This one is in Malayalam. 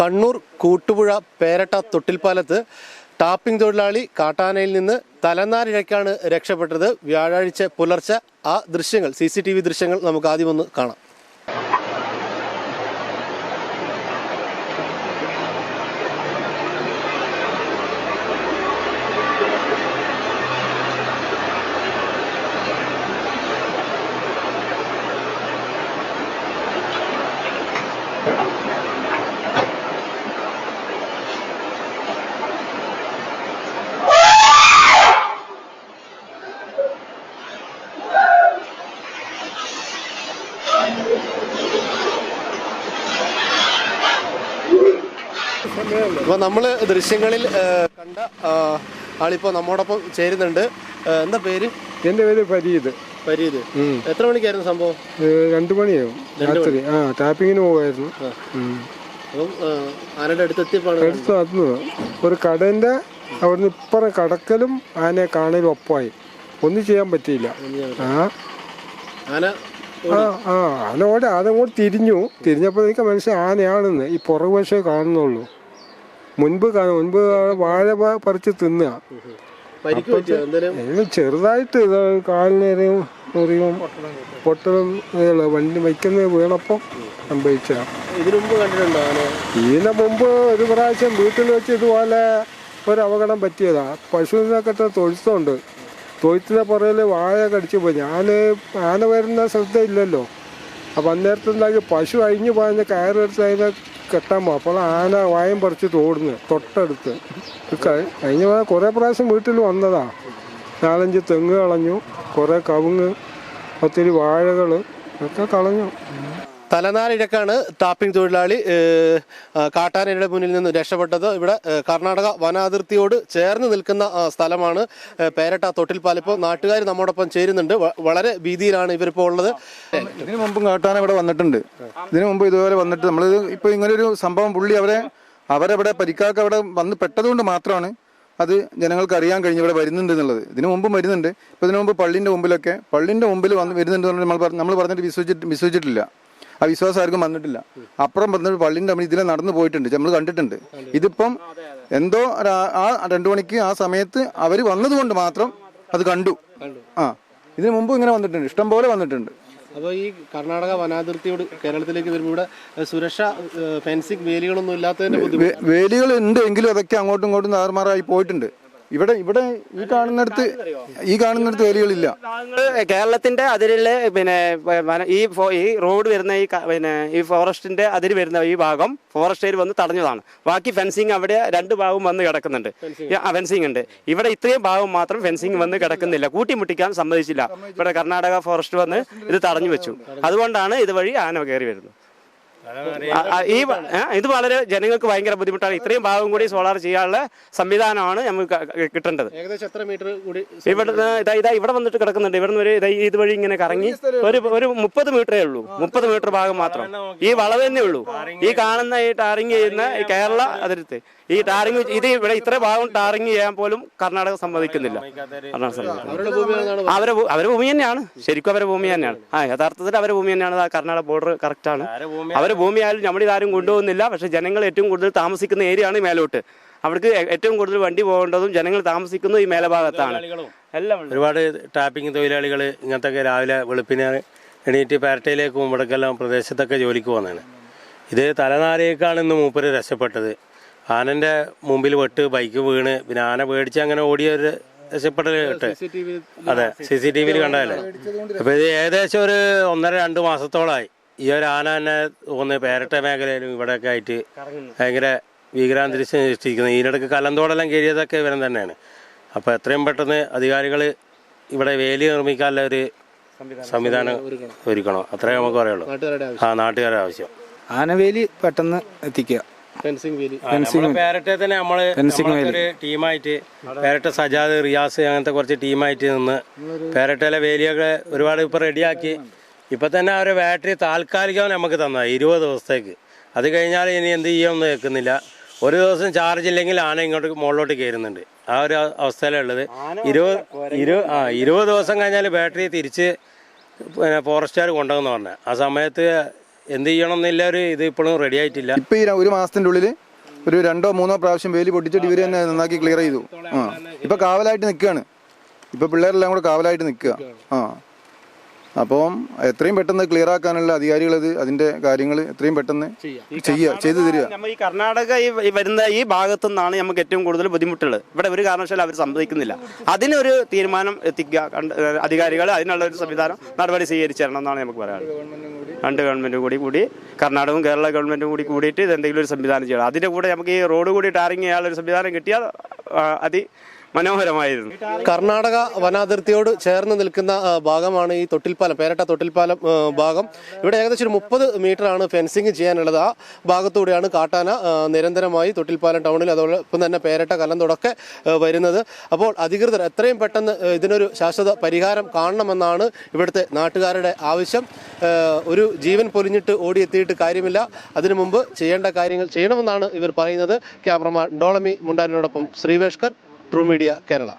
കണ്ണൂർ കൂട്ടുപുഴ പേരട്ട തൊട്ടിൽപ്പാലത്ത് ടാപ്പിംഗ് തൊഴിലാളി കാട്ടാനയിൽ നിന്ന് തലനാരിഴയ്ക്കാണ് രക്ഷപ്പെട്ടത്. വ്യാഴാഴ്ച പുലർച്ചെ ആ ദൃശ്യങ്ങൾ സി ദൃശ്യങ്ങൾ നമുക്ക് ആദ്യമൊന്ന് കാണാം. അപ്പോൾ നമ്മൾ ദൃശ്യങ്ങളിൽ കണ്ട ആളിപ്പോ ആളിപ്പോൾ നമ്മോടൊപ്പം ചേരുന്നുണ്ട്. എന്താ പേര്? എന്റെ പേര് ഫരീദ്. ഫരീദ്. എത്ര മണിക്കായിരുന്നു സംഭവം? രണ്ടു മണിയാവും. രാത്രി. ആ ടാപ്പിങ്ങിന് ആ, ആനയുടെ അടുത്തെത്തിയപ്പോൾ അടുത്ത് നടന്നു ഒരു കടന്റെ അവിടുന്ന് ഇപ്പറ കടക്കലും ആനയെ കാണലും ഒപ്പമായി ഒന്നും ചെയ്യാൻ പറ്റിയില്ല. ആ. ആന ആ ആ ആന ഓടി അതങ്ങോട്ട് തിരിഞ്ഞു. തിരിഞ്ഞപ്പോൾ എനിക്ക് മനസ്സിലായി ആനയാണെന്ന്. ഈ പുറകുവശേ കാണുന്നുള്ളൂ. മുൻപ് മുൻപ് വാഴ പറിച്ച് തിന്നുക ചെറുതായിട്ട് കാലിനേരം കാലിനേരെയും മുറിയും പൊട്ടലും വണ്ടി വയ്ക്കുന്ന വീണപ്പോൾ സംഭവിച്ചതാണ് ഇതിനു മുമ്പ് ഒരു പ്രാവശ്യം വീട്ടിൽ വെച്ച് ഇതുപോലെ ഒരു അപകടം പറ്റിയതാ. പശുവിനൊക്കെ തൊഴുത്തുണ്ട്. തൊഴുത്തിന്റെ പുറകിൽ വാഴ കടിച്ചു പോയി ഞാൻ ആന വരുന്ന ശ്രദ്ധയില്ലല്ലോ. അപ്പം അന്നേരത്തുണ്ടാക്കി പശു അഴിഞ്ഞു പോയ കയറെടുത്ത് അതിനെ കെട്ടാൻ പോകും അപ്പോൾ ആന വായം പറിച്ചിട്ട് ഓടുന്നു തൊട്ടടുത്ത്. കഴിഞ്ഞ കുറേ പ്രാവശ്യം വീട്ടിൽ വന്നതാ. നാലഞ്ച് തെങ്ങ് കളഞ്ഞു കുറേ കവുങ്ങ് ഒത്തിരി വാഴകൾ ഒക്കെ കളഞ്ഞു. തലനാരിഴക്കാണ് ടാപ്പിംഗ് തൊഴിലാളി കാട്ടാനയുടെ മുന്നിൽ നിന്ന് രക്ഷപ്പെട്ടത്. ഇവിടെ കർണാടക വനാതിർത്തിയോട് ചേർന്ന് നിൽക്കുന്ന സ്ഥലമാണ് പേരട്ട തൊട്ടിൽപ്പാലിപ്പോൾ നാട്ടുകാർ നമ്മോടൊപ്പം ചേരുന്നുണ്ട്. വളരെ ഭീതിയിലാണ് ഇവരിപ്പോൾ ഉള്ളത്. ഇതിനു മുമ്പും കാട്ടാന ഇവിടെ വന്നിട്ടുണ്ട്. ഇതിനു മുമ്പ് ഇതുപോലെ വന്നിട്ട് നമ്മൾ ഇപ്പോൾ ഇങ്ങനെ ഒരു സംഭവം പുള്ളി അവരെ അവരവിടെ പരിക്കാക്ക അവിടെ വന്ന് പെട്ടതുകൊണ്ട് മാത്രമാണ് അത് ജനങ്ങൾക്ക് അറിയാൻ കഴിഞ്ഞ് ഇവിടെ വരുന്നുണ്ട് എന്നുള്ളത്. ഇതിനു മുമ്പും വരുന്നുണ്ട്. ഇപ്പൊ ഇതിനു മുമ്പ് പള്ളിന്റെ മുമ്പിലൊക്കെ പള്ളിന്റെ മുമ്പിൽ വന്ന് വരുന്നുണ്ട് നമ്മൾ നമ്മൾ പറഞ്ഞിട്ട് വിശ്വസിച്ചിട്ട് വിശ്വസിച്ചിട്ടില്ല. ആ വിശ്വാസം ആർക്കും വന്നിട്ടില്ല. അപ്പുറം വന്നിട്ട് പള്ളിന്റെ അമ്മ ഇതിലെ നടന്നു പോയിട്ടുണ്ട്. നമ്മൾ കണ്ടിട്ടുണ്ട്. ഇതിപ്പം എന്തോ ആ- രണ്ടു മണിക്ക് ആ സമയത്ത് അവർ വന്നതുകൊണ്ട് മാത്രം അത് കണ്ടു. ആ ഇതിനു മുമ്പ് ഇങ്ങനെ വന്നിട്ടുണ്ട്. ഇഷ്ടം പോലെ വന്നിട്ടുണ്ട്. അപ്പോൾ ഈ കർണാടക വനാതിർത്തിയോട് കേരളത്തിലേക്ക് വരുമ്പോൾ ഇവിടെ സുരക്ഷ ഫെൻസിങ് വേലികളൊന്നും ഇല്ലാത്തതിന്റെ വേലികൾ ഉണ്ട് എങ്കിലും അതൊക്കെ അങ്ങോട്ടും ഇങ്ങോട്ടും താറുമാറായി പോയിട്ടുണ്ട്. ഇവിടെ ഇവിടെ ഈ കാണുന്നിടത്ത് ഈ കാണുന്നിടത്ത് വേലികളില്ല. കേരളത്തിന്റെ അതിരിൽ പിന്നെ ഈ ഈ റോഡ് വരുന്ന ഈ പിന്നെ ഈ ഫോറസ്റ്റിന്റെ അതിര് വരുന്ന ഈ ഭാഗം ഫോറസ്റ്റുകാർ വന്ന് തടഞ്ഞതാണ്. ബാക്കി ഫെൻസിങ് അവിടെ രണ്ട് ഭാഗവും വന്ന് കിടക്കുന്നുണ്ട്. ഫെൻസിങ് ഉണ്ട്. ഇവിടെ ഇത്രയും ഭാഗം മാത്രം ഫെൻസിങ് വന്ന് കിടക്കുന്നില്ല. കൂട്ടിമുട്ടിക്കാൻ സമ്മതിച്ചില്ല. ഇവിടെ കർണാടക ഫോറസ്റ്റ് വന്ന് ഇത് തടഞ്ഞു വെച്ചു. അതുകൊണ്ടാണ് ഇതുവഴി ആന കയറി വരുന്നത്. ഈ ഇത് വളരെ ജനങ്ങൾക്ക് ഭയങ്കര ബുദ്ധിമുട്ടാണ്. ഇത്രയും ഭാഗം കൂടി സോളാർ ചെയ്യാനുള്ള സംവിധാനമാണ് നമുക്ക് കിട്ടേണ്ടത്. ഏകദേശം എത്ര മീറ്റർ കൂടി ഇവിടെ ഇതാ ഇതാ ഇവിടെ വന്നിട്ട് കിടക്കുന്നുണ്ട്. ഇവിടെ നിന്ന് ഒരു ഇതാ ഇതുവഴി ഇങ്ങനെ കറങ്ങി ഒരു ഒരു മുപ്പത് മീറ്ററേ ഉള്ളൂ. മുപ്പത് മീറ്റർ ഭാഗം മാത്രം. ഈ വളവ് തന്നെ ഉള്ളൂ. ഈ കാണുന്ന ഈ ടാറിങ് ചെയ്യുന്ന ഈ കേരള അതിർത്തി. ഈ ടാറിങ് ഇത് ഇവിടെ ഇത്ര ഭാഗം ടാറിങ് ചെയ്യാൻ പോലും കർണാടക സമ്മതിക്കുന്നില്ല. കർണാടക സമ്മതിക്കുന്നില്ല. അവരുടെ അവരെ അവരെ ഭൂമി തന്നെയാണ്. ശരിക്കും അവരെ ഭൂമി തന്നെയാണ്. ആ യഥാർത്ഥത്തിൽ അവരെ ഭൂമി തന്നെയാണ്. കർണാടക ബോർഡർ കറക്റ്റ് ആണ്. അവരെ ഭൂമി ആയാലും നമ്മുടെ ഇതാരും കൊണ്ടുപോകുന്നില്ല. പക്ഷെ ജനങ്ങൾ ഏറ്റവും കൂടുതൽ താമസിക്കുന്ന ഏരിയ ആണ് മേലോട്ട്. അവർക്ക് ഏറ്റവും കൂടുതൽ വണ്ടി പോകേണ്ടതും ജനങ്ങൾ താമസിക്കുന്നതും ഈ മേലഭാഗത്താണ്. എല്ലാം ഒരുപാട് ടാപ്പിംഗ് തൊഴിലാളികൾ ഇങ്ങനത്തെ രാവിലെ വെളുപ്പിനെ എണീറ്റ് പാരട്ടയിലേക്കും ഇവിടേക്കെല്ലാം പ്രദേശത്തൊക്കെ ജോലിക്ക് പോകുന്നതാണ്. ഇത് തലനാരിയേക്കാണ് ഇന്ന് മൂപ്പര് രക്ഷപ്പെട്ടത്. ആനന്റെ മുമ്പിൽ വെട്ട് ബൈക്ക് വീണ് പിന്നെ ആന പേടിച്ച് അങ്ങനെ ഓടിയ ഒരു രക്ഷപ്പെടൽ കേട്ട്. അതെ സി സി ടി വിയിൽ കണ്ടതല്ലേ അപ്പൊ ഇത് ഏകദേശം ഒരു ഒന്നര രണ്ട് മാസത്തോളമായി ഈ ഒരു ആന തന്നെ തോന്നുന്നു പേരട്ട മേഖലയിലും ഇവിടെയൊക്കെ ആയിട്ട് ഭയങ്കര ഭീകരാന്തരീക്ഷം സൃഷ്ടിക്കുന്നത് ഇതിനിടയ്ക്ക് കലന്തോടെല്ലാം കയറിയതൊക്കെ ഇവരം തന്നെയാണ്. അപ്പോൾ എത്രയും പെട്ടെന്ന് അധികാരികൾ ഇവിടെ വേലി നിർമ്മിക്കാനുള്ള ഒരു സംവിധാനം ഒരുക്കണം. അത്രേ നമുക്ക് പറയുള്ളൂ ആ നാട്ടുകാരുടെ ആവശ്യം. ആനവേലി പെട്ടെന്ന് എത്തിക്കുക. വേലി പേരട്ടെ തന്നെ നമ്മൾ ഒരു ടീമായിട്ട് പേരട്ട സജാദ് റിയാസ് അങ്ങനത്തെ കുറച്ച് ടീമായിട്ട് നിന്ന് പേരട്ടയിലെ വേലിയൊക്കെ ഒരുപാട് ഇപ്പൊ റെഡിയാക്കി. ഇപ്പൊ തന്നെ അവരെ ബാറ്ററി താൽക്കാലികം നമുക്ക് തന്ന ഇരുപത് ദിവസത്തേക്ക്. അത് കഴിഞ്ഞാൽ ഇനി എന്ത് ചെയ്യുമെന്ന് കേൾക്കുന്നില്ല. ഒരു ദിവസം ചാർജ് ഇല്ലെങ്കിൽ ആന ഇങ്ങോട്ട് മുകളിലോട്ട് കയറുന്നുണ്ട്. ആ ഒരു അവസ്ഥയിലുള്ളത് ഇരുപത് ഇരു ആ ഇരുപത് ദിവസം കഴിഞ്ഞാൽ ബാറ്ററി തിരിച്ച് പിന്നെ ഫോറസ്റ്റുകാർ കൊണ്ടുവന്ന് പറഞ്ഞ. ആ സമയത്ത് എന്ത് ചെയ്യണം എന്നില്ല ഒരു ഇത് ഇപ്പോഴും റെഡി ആയിട്ടില്ല. ഇപ്പൊ ഈ ഒരു മാസത്തിന്റെ ഉള്ളിൽ ഒരു രണ്ടോ മൂന്നോ പ്രാവശ്യം വേലി പൊട്ടിച്ചിട്ട് ഇവർ തന്നെ നന്നാക്കി ക്ലിയർ ചെയ്തു. ആ. ഇപ്പൊ കാവലായിട്ട് നിൽക്കുകയാണ് ഇപ്പൊ പിള്ളേരെല്ലാം കൂടെ കാവലായിട്ട് നിൽക്കുക ആ. അപ്പം എത്രയും പെട്ടെന്ന് ക്ലിയർ ആക്കാനുള്ള അധികാരികൾ അത് അതിന്റെ കാര്യങ്ങൾ എത്രയും പെട്ടെന്ന് ചെയ്യുക ചെയ്തു തരിക. നമ്മൾ ഈ കർണാടക ഈ ഈ വരുന്ന ഈ ഭാഗത്തു നിന്നാണ് നമുക്ക് ഏറ്റവും കൂടുതൽ ബുദ്ധിമുട്ടുള്ളത്. ഇവിടെ ഒരു കാരണവശാലും അവർ സമ്മതിക്കുന്നില്ല അതിനൊരു തീരുമാനം എത്തിക്കുക. അധികാരികൾ അതിനുള്ള ഒരു സംവിധാനം നടപടി സ്വീകരിച്ചു തരണം എന്നാണ് നമുക്ക് പറയാനുള്ളത്. രണ്ട് ഗവൺമെന്റും കൂടി കൂടി കർണാടകവും കേരള ഗവൺമെന്റും കൂടി കൂടിയിട്ട് ഇത് എന്തെങ്കിലും ഒരു സംവിധാനം ചെയ്യണം. അതിന്റെ കൂടെ നമുക്ക് ഈ റോഡ് കൂടി ടാറിങ് ചെയ്യാനുള്ള ഒരു സംവിധാനം കിട്ടിയാൽ അതി മനോഹരമായിരുന്നു. കർണാടക വനാതിർത്തിയോട് ചേർന്ന് നിൽക്കുന്ന ഭാഗമാണ് ഈ തൊട്ടിൽപ്പാലം പേരട്ട തൊട്ടിൽപ്പാലം ഭാഗം. ഇവിടെ ഏകദേശം ഒരു മുപ്പത് ആണ് ഫെൻസിങ് ചെയ്യാനുള്ളത്. ആ ഭാഗത്തൂടെയാണ് കാട്ടാന നിരന്തരമായി തൊട്ടിൽപ്പാലം ടൗണിൽ അതോടൊപ്പം തന്നെ പേരട്ട കലന്തോടൊക്കെ വരുന്നത്. അപ്പോൾ അധികൃതർ എത്രയും പെട്ടെന്ന് ഇതിനൊരു ശാശ്വത പരിഹാരം കാണണമെന്നാണ് ഇവിടുത്തെ നാട്ടുകാരുടെ ആവശ്യം. ഒരു ജീവൻ പൊലിഞ്ഞിട്ട് ഓടിയെത്തിയിട്ട് കാര്യമില്ല. അതിനു മുമ്പ് ചെയ്യേണ്ട കാര്യങ്ങൾ ചെയ്യണമെന്നാണ് ഇവർ പറയുന്നത്. ക്യാമറമാൻ ഡോളമി മുണ്ടാനോടൊപ്പം ശ്രീവേഷ്കർ. True media Kerala.